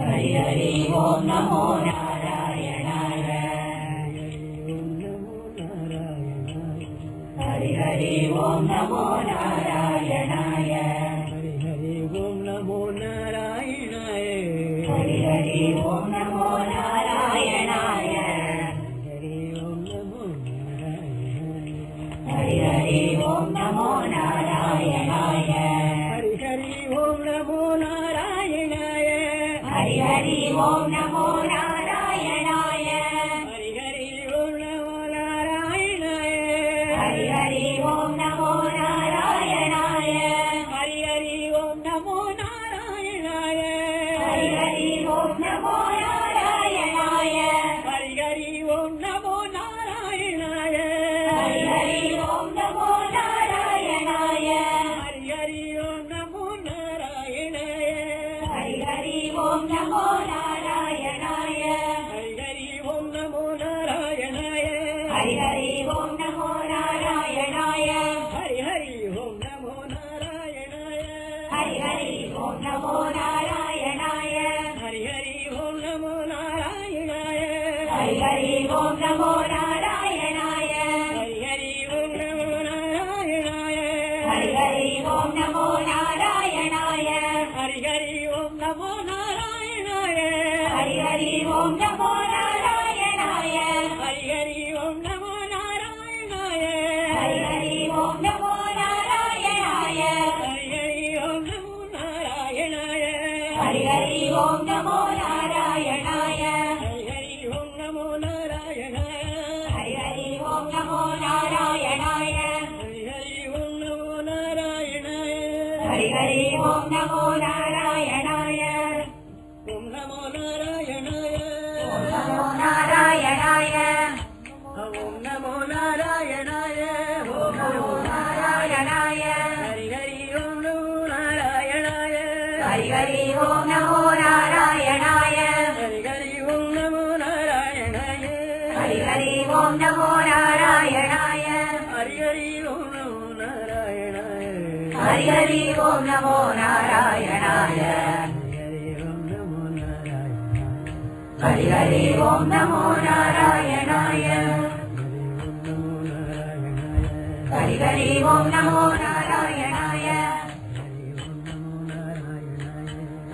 हरि हरि ओम नमो नारायणाय हरि हरि ओम नमो Narayan on Hari on NaMo Narayan Ari garrigo mi Hari Hari ஓம் நமோ நாராயணாய ஹரி ஹரி ஓம் நமோ நாராயணாய ஹரி ஹரி ஓம் நமோ நாராயணாய ஹரி ஹரி ஓம் நமோ நாராயணாய ஹரி ஹரி ஓம் நமோ நாராயணாய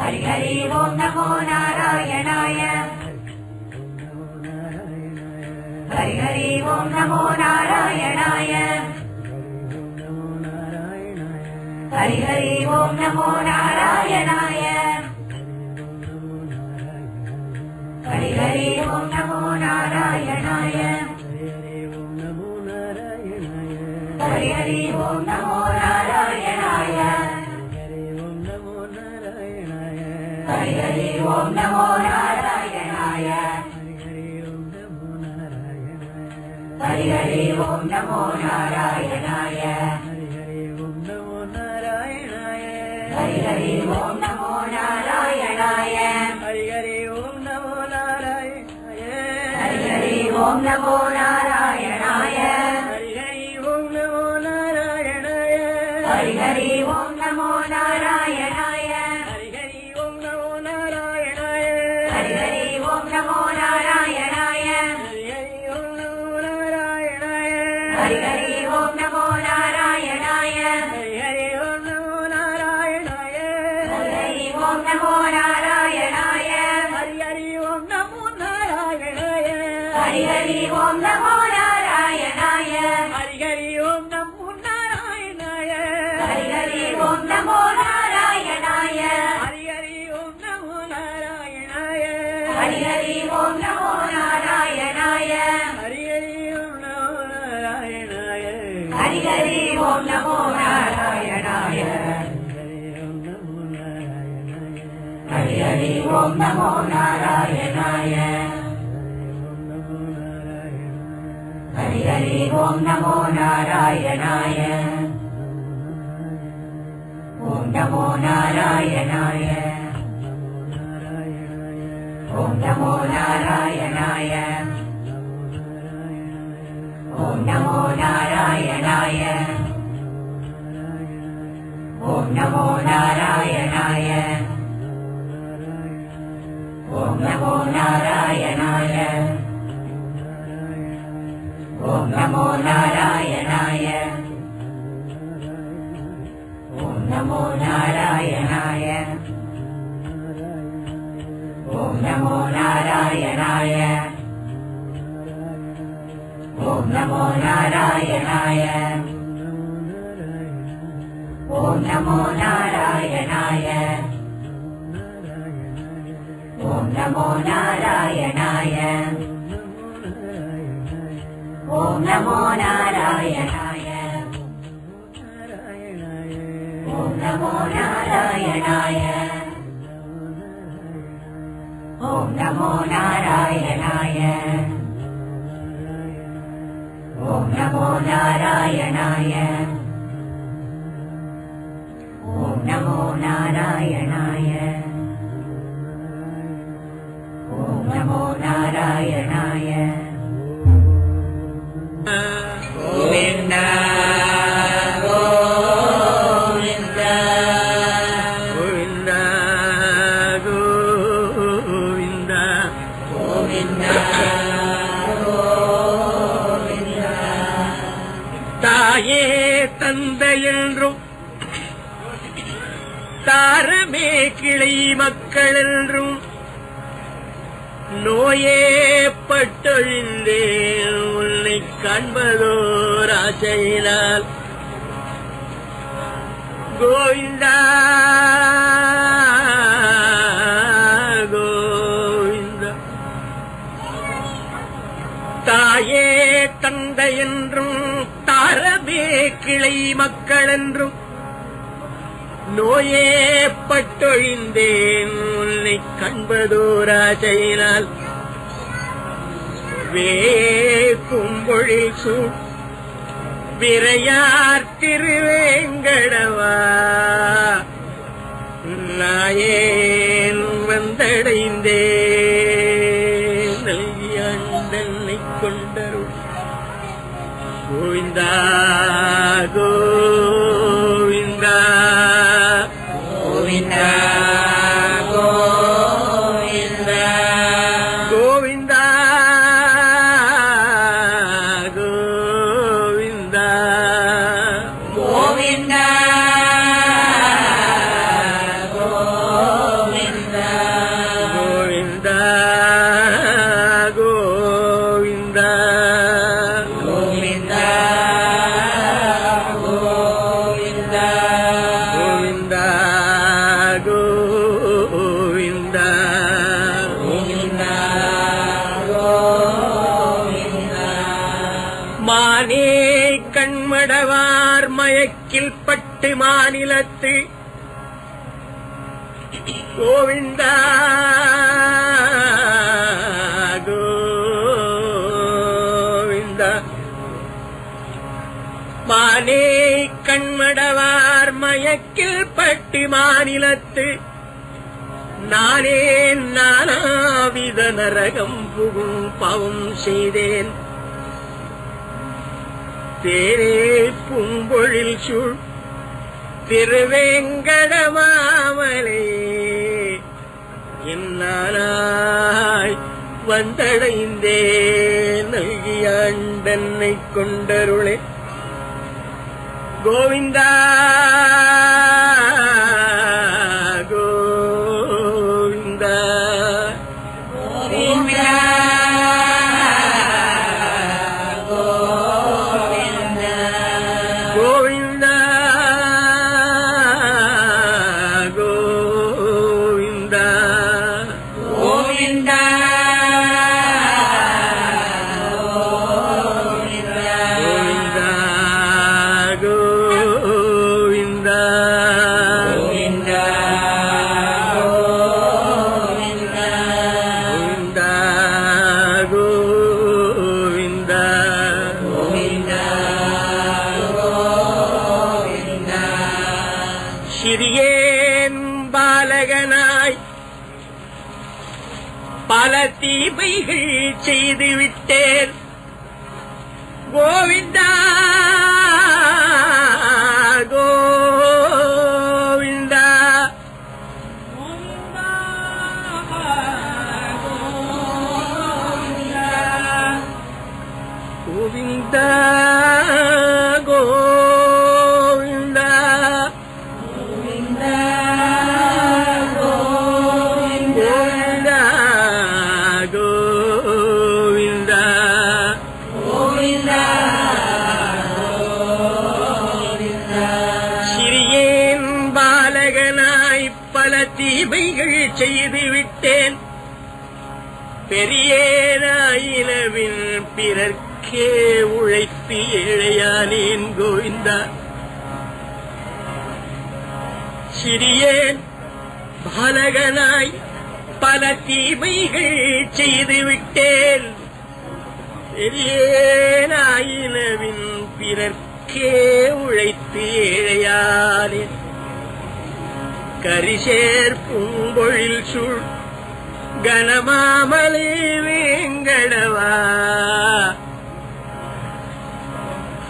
ஹரி ஹரி ஓம் நமோ நாராயணாய ஹரி ஹரி ஓம் நமோ நாராயணாய ஹரி ஹரி ஓம் நமோ நாராயணாய ஹரி ஹரி ஓம் நமோ நாராயணாய ஹரி ஹரி ஓம் நமோ நாராயணாய ஹரி ஹரி ஓம் நமோ நாராயணாய ஹரி ஹரி ஓம் நமோ హరి హరి ఓం నమో నారాయణాయ. హరి హరి ఓం నమో నారాయణాయ. హరి హరి ఓం నమో నారాయణాయ. హరి హరి ఓం నమో నారాయణ హరి హరి ఓం నమో నారాయణ ஹரி ஹரி ஓம் நமோ நாராயணாய. ஹரி ஹரி ஓம் நமோ நாராயணாய. ஹரி ஹரி ஓம் நமோ நாராயணாய. ஹரி ஹரி ஓம் நமோ நாராயணாய. ஹரி ஹரி ஓம் நமோ நாராயணாய. ஹரி ஹரி ஓம் நமோ நாராயணாய. ஹரி ஹரி ஓம் நமோ நாராயணாய. ஹரி ஹரி ஓம் நமோ நாராயணாய. हरि हरि ॐ नमो नारायणाय। ॐ नमो नारायणाय। ॐ नमो नारायणाय। ॐ नमो नारायणाय। ॐ नमो नारायणाय। ॐ नमो नारायणाय। ॐ नमो नारायणाय। ॐ नमो नारायणाय। ॐ नमो नारायणाय। ॐ नमो नारायणाय। ॐ नमो नारायणाय। ॐ नमो नारायणाय। namo narayanaya om namo narayanaya om namo narayanaya om namo narayanaya om namo narayanaya om namo narayanaya தாயே தந்தை என்றும் தாரமே கிளை மக்கள் என்றும் நோயே பட்டொழிந்தேன் உன்னை காண்பதோ ஆசையினால். கோவிந்தா கோவிந்தா. தாயே தந்தை என்றும் நோயே கிளை மக்கள் என்றும் நோயே பட்டொழிந்தேன் உன்னை கண்பதோராசையினால் வே கும்பொழில் சூழ் விரையார் திருவேங்கடவா. நாயேன் வந்தடைந்தேன். Govinda, கண்மடவார் மயக்கில் பட்டு மாநிலத்து கோவிந்தா கோவிந்தா. மானே கண்மடவார் மயக்கில் பட்டு மாநிலத்து நானே நானாவித நரகம் புகும் பவம் செய்தேன். தேரே பூம்பொழில் சூழ் திருவேங்கடமாமலே. என்னானாய் வந்தடைந்தே நல்கிய அண்டனை கொண்டருளே. கோவிந்தா தீமைகள் செய்துவிட்டேன். கோவிந்தா விட்டேன் பெரியேனாயினவின் பிறர்க்கே உழைத்து ஏழையானேன் கோவிந்தா. சிறியேன் பாலகனாய் பல தீமைகள் செய்துவிட்டேன் விட்டேன். பிறர்க்கே உழைத்து ஏழையானேன் கரிசேர் பூங்கொழில் சூழ் கனமாமலே வேங்கடவா?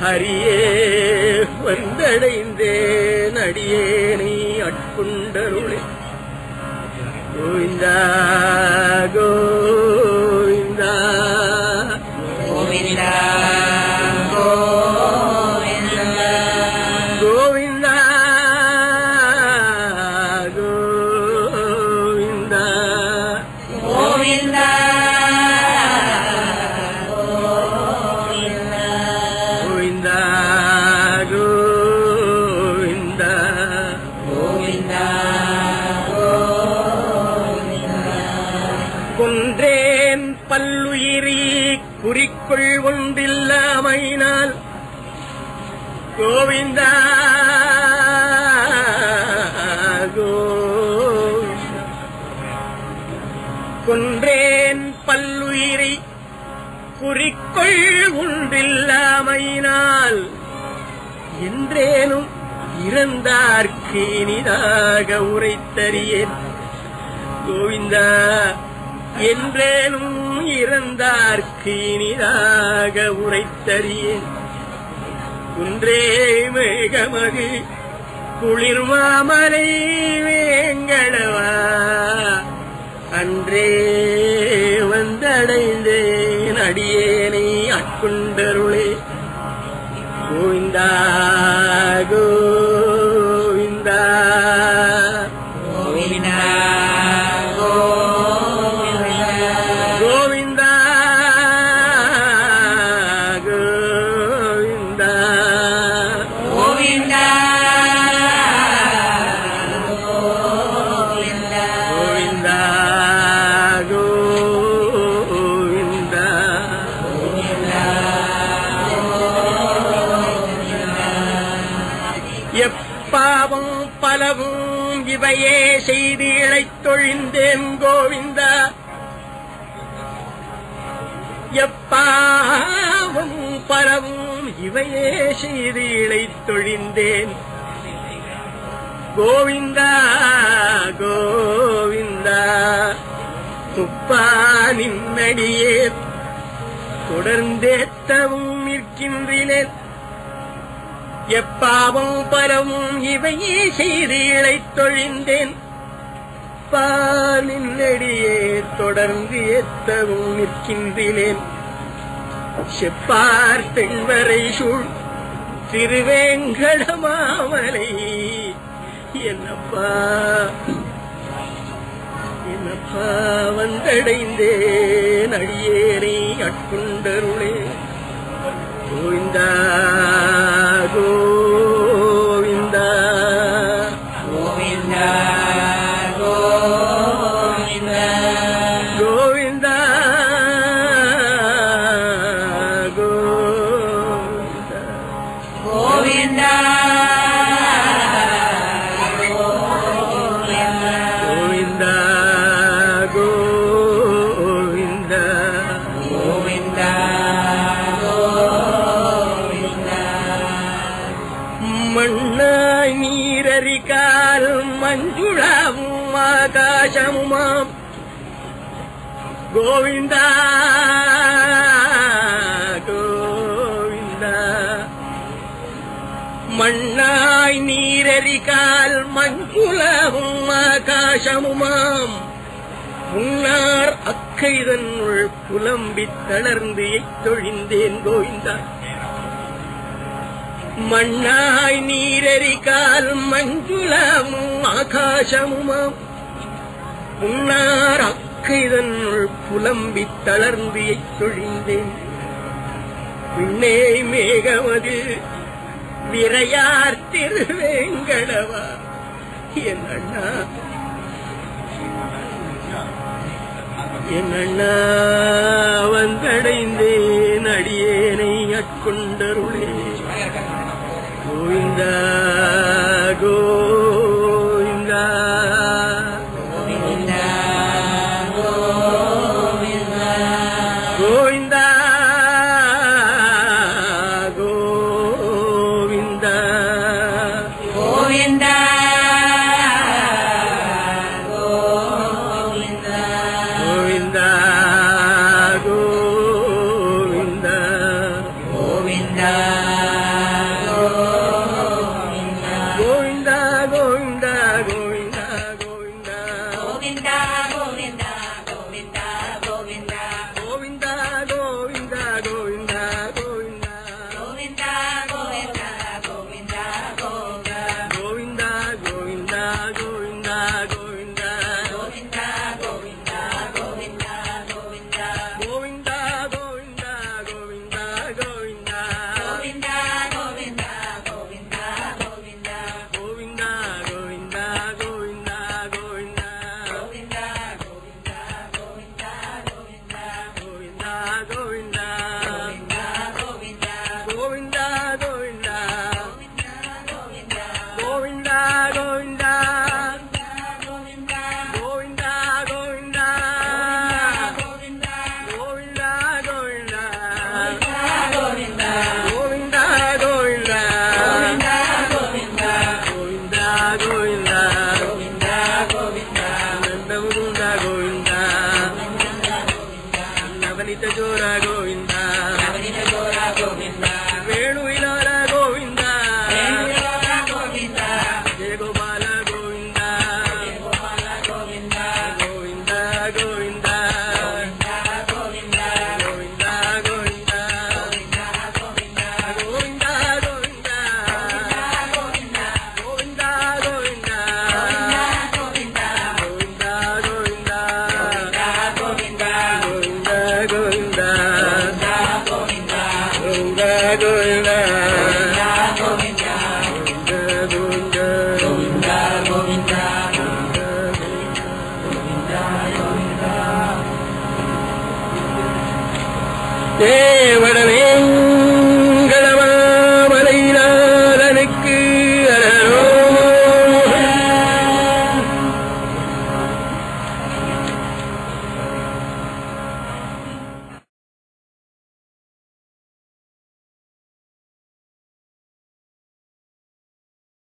ஹரியே வந்தடைந்தேன் அடியேனை அட்புண்டருளே கோவிந்தா கோ ഗോവിന്ദ குறிக்குள் ஒன்றில்லாமையினால் கோவிந்தா ஒன்றில்லாமையினால் என்றேனும் இறந்தார்க்கு இனிதாக உரைத்தறியேன். கோவிந்தா என்றேனும் இறந்தார்க்கு இனிதாக உரைத்தறியேன். குன்றே மேகமது குளிர் மாமலை வேங்கடவா அன்றே வந்தடைந்தேன் அடியேனை அட்கொண்டருளே गोविन्दा गो வந்தேன் கோவிந்த. எப்பாவும் பரவும் இவையே செய்து இழைத்தொழிந்தேன் கோவிந்தா கோவிந்தா துப்பா நின்னடியே. தொடர்ந்தேத்தவும் நிற்கின்றேன். எப்பாவும் பரவும் இவையே செய்து இழைத்தொழிந்தேன் பாலின்னடியே தொடர்ந்து ஏத்தவும் நிற்கின்றேன். செப்பார் தென்வரை சூழ் திருவேங்கடமாமலை. என்னப்பா என்னப்பா வந்தடைந்தேன் அடியேனை அட்கொண்டருளே. கோவிந்தா கோவிந்தா നീരരിക്കാലും മഞ്ജുളാവും ആകാശവുമാം ഗോവിന്ദ கரிகால் மஞ்சுளாவும் ஆகாசமுமாம். முன்னார் அக்கைதனுள் புலம்பி தளர்ந்து எய்தொழிந்தேன் கோவிந்தா மண்ணாய் நீரறிகால் மஞ்சுளமும் ஆகாசமுமாம். முன்னார் அக்கைதனுள் புலம்பி தளர்ந்து எய்தொழிந்தேன். பின்னே மேகமது விரையார் திருவேங்கடவா. என் அண்ணா. என் அண்ணா வந்தடைந்தேன் அடியேனை அட்கொண்டருளே கோவிந்தா जोरा गो I go gulna